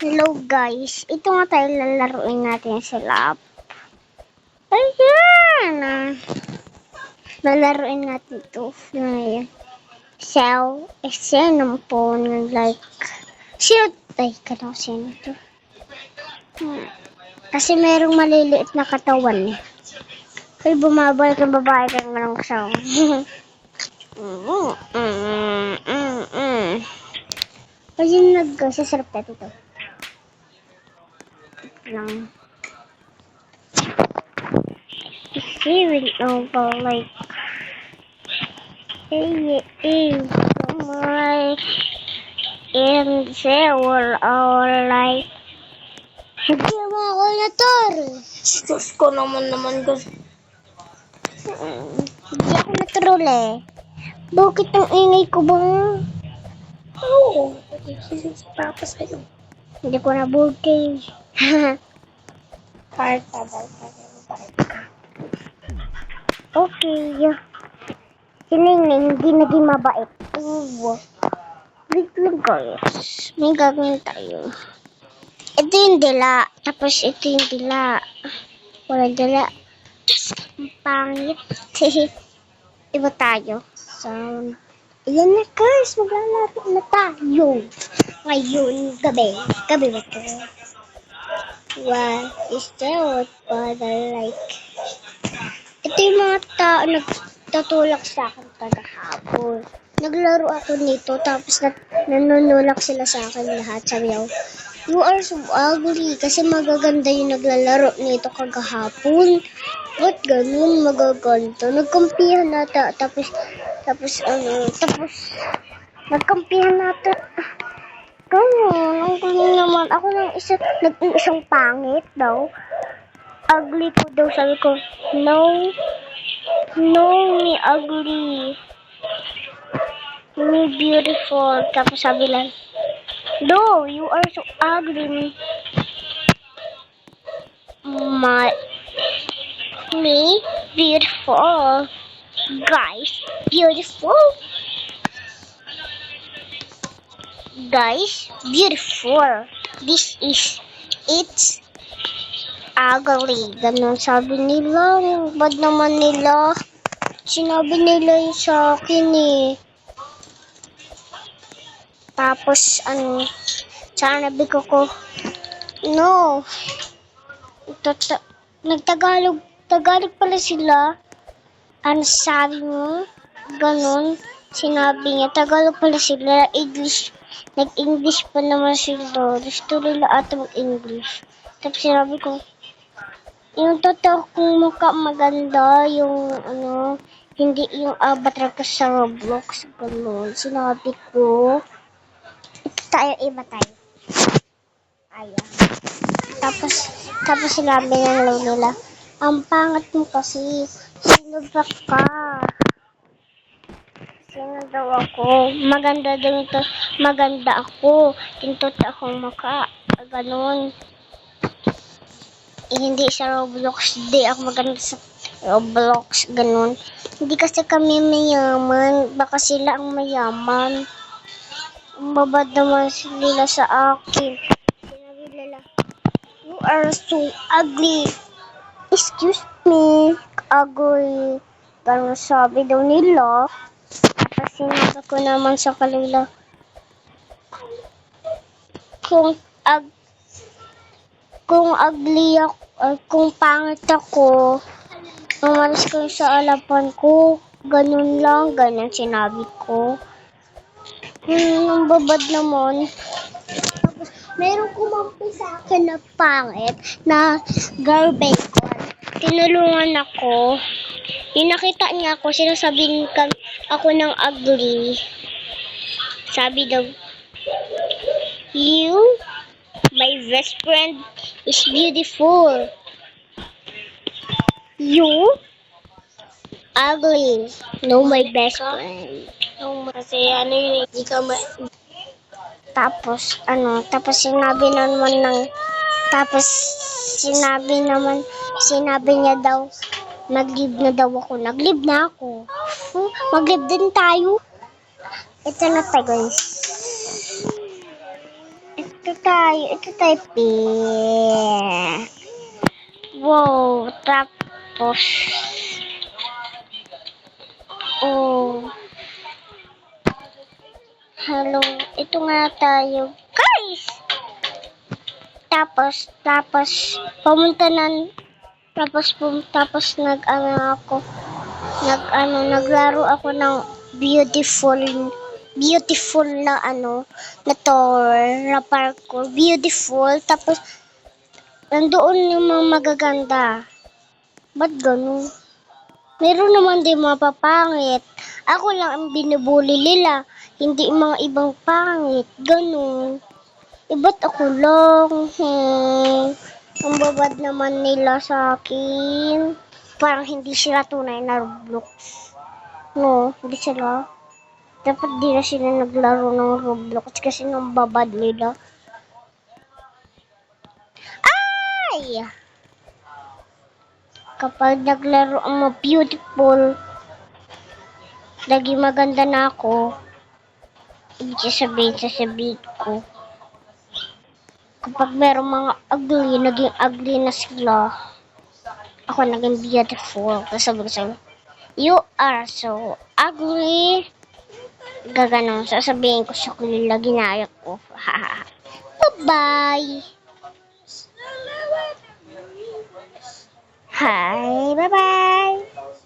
Hello guys, ito nga tayo lalaruin natin sa lab. Ayan! Lalaruin natin ito. Ngayon. So, eksena po like. Sino? Ay, kano sino to? Hmm. Kasi merong maliliit na katawan eh. Kaya bumabalik ang babae kaya nga lang kasama. Mm, mm, mm, mm. Kasi nag-sasarap tayo ito. Lang. Feeling over like hey, hey, like in there were all like hindi mo ako na Diyos ko naman naman guys. Hindi ako naturol eh. Bakit ang ingay ko ba? Oo. Papa sa'yo. Hindi ko na bugay. Okay. Si hindi naging mabait. Oo. Wait lang guys. May gagawin tayo. Ito yung dila. Tapos ito yung dila. Walang dila. Ang pangit. Iba tayo. So, ayan na guys. Maglalaro na tayo. Ngayon, gabi. Gabi ba ito? What is that? What I like? Ito yung mga tao nagtatulak sa akin kagahapon. Naglaro ako nito, tapos na, nanunulak sila sa akin lahat. Sabi ako, you are so ugly kasi magaganda yung naglalaro nito kagahapon. Ba't ganun magaganda? Nagkampihan nata, tapos, tapos ano, tapos, nagkampihan nata. Ganun, ang galing naman. Ako lang isa, nag isang pangit daw. Ugly ko daw, sabi ko, no, no, me ugly. Me beautiful. Tapos sabi lang, no, you are so ugly. My, me beautiful. Guys, beautiful. Guys, beautiful. This is, it's ugly. Ganon sabi nila. Bad naman nila. Sinabi nila yun sa akin eh. Tapos, ano, sanabi ko ko, no. Tata- nagtagalog, Tagalog pala sila. Ano sabi mo? Ganon. Sinabi niya, Tagalog pala sila. English. Nag-English pa naman sila. Gusto nila ata mag-English. Tapos sinabi ko, yung totoo kong mukha maganda, yung ano, hindi yung avatar ko sa Roblox, gano'n. Sinabi ko, ito tayo, iba tayo. Ayan. Tapos, tapos sinabi ng lang nila, ang pangat mo kasi, sino ba ka? Sino daw ako? Maganda daw ito. Maganda ako. Totoo akong mukha. Ganon. Eh, hindi sa Roblox. Hindi ako maganda sa Roblox. Ganun. Hindi kasi kami mayaman. Baka sila ang mayaman. Ang babad naman nila sa akin. Sinabi nila, You are so ugly. Excuse me. Ugly. Ganun sabi daw nila. Tapos sinabi ko naman sa kanila, kung ag kung ugly ako, kung pangit ako, umalis ko sa alapan ko. Ganun lang, ganun sinabi ko. Hmm, ang babad naman. Tapos, meron kumampi sa akin na pangit na garbage ko. Tinulungan ako. Yung nakita niya ako, sinasabihin ka ako ng ugly. Sabi daw, You, my best friend, is beautiful. You, ugly. No, my best friend. Yung kasi ano yun, hindi ka ma... Tapos, ano, tapos sinabi naman ng, tapos sinabi naman, sinabi niya daw, nag-leave na daw ako. Nag-leave na ako. Mag-leave din tayo. Ito na tayo, guys. Ito tayo. Ito tayo, pink. Wow, tapos, oh, hello, ito nga tayo, guys! Tapos, tapos, pumunta na, tapos, pum, tapos nag, ano ako, nag, ano, naglaro ako ng beautiful, beautiful na, ano, na tour, na parkour, beautiful, tapos, nandoon yung mga magaganda. Ba't ganun? Meron naman din mga papangit. Ako lang ang binubuli nila, hindi mga ibang pangit. Ganun. Eh, ba't ako lang? Hmm. Ang babad naman nila sa akin. Parang hindi sila tunay na Roblox. No, hindi sila. Dapat di na sila naglaro ng Roblox kasi nang babad nila. Ay! Kapag naglaro ang mga beautiful, lagi maganda na ako, ibig sabihin sasabihin ko. Kapag merong mga ugly, naging ugly na sila, ako naging beautiful. Sasabi ko sa'yo, you are so ugly. Gaganon, sasabihin ko sa kulila, ginaya ko. Bye-bye! Hi, bye-bye!